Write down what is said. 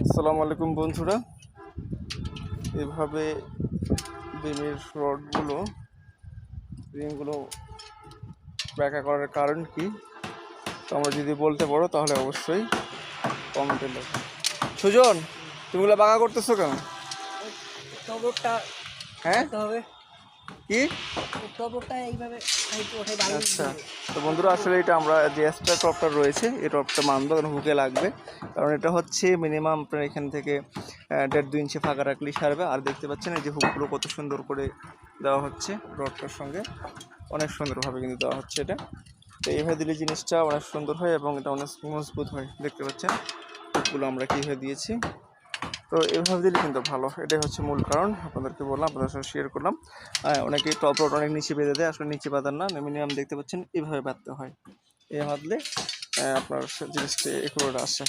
আসসালামু আলাইকুম বন্ধুরা। এভাবে বিমের রডগুলো রিংগুলো ব্যাখ্যা করার কারণ কি? তোমরা যদি বলতে পারো তাহলে অবশ্যই কমেন্টে লেখো। সুজন তুমি ওগুলো বাঁকা করতেছো কেন? হ্যাঁ? কি? আচ্ছা। তো বন্ধুরা আসলে এটা আমরা যে এক্সট্রা টপটা রয়েছে এই টপটা মানবো কারণ হুকে লাগবে। কারণ এটা হচ্ছে মিনিমাম আপনার এখান থেকে দেড় দু ইঞ্চি ফাঁকা রাখলেই সারবে। আর দেখতে পাচ্ছেন এই যে হুকগুলো কত সুন্দর করে দেওয়া হচ্ছে রডটার সঙ্গে। অনেক সুন্দরভাবে কিন্তু দেওয়া হচ্ছে এটা। তো এইভাবে দিলে জিনিসটা অনেক সুন্দর হয় এবং এটা অনেক মজবুত হয়। দেখতে পাচ্ছেন হুকগুলো আমরা কীভাবে দিয়েছি। তো এভাবে দিলে কিন্তু ভালো। এটাই হচ্ছে মূল কারণ। আপনাদেরকে বললাম, আপনাদের সঙ্গে শেয়ার করলাম। অনেকে টপ রোড অনেক নিচে বেঁধে দেয়, আসলে নিচে বাঁধার না। মিনিমাম দেখতে পাচ্ছেন, এভাবে বাঁধতে হয়। এ বাঁধলে আপনার জিনিসটা এগুলো আসে।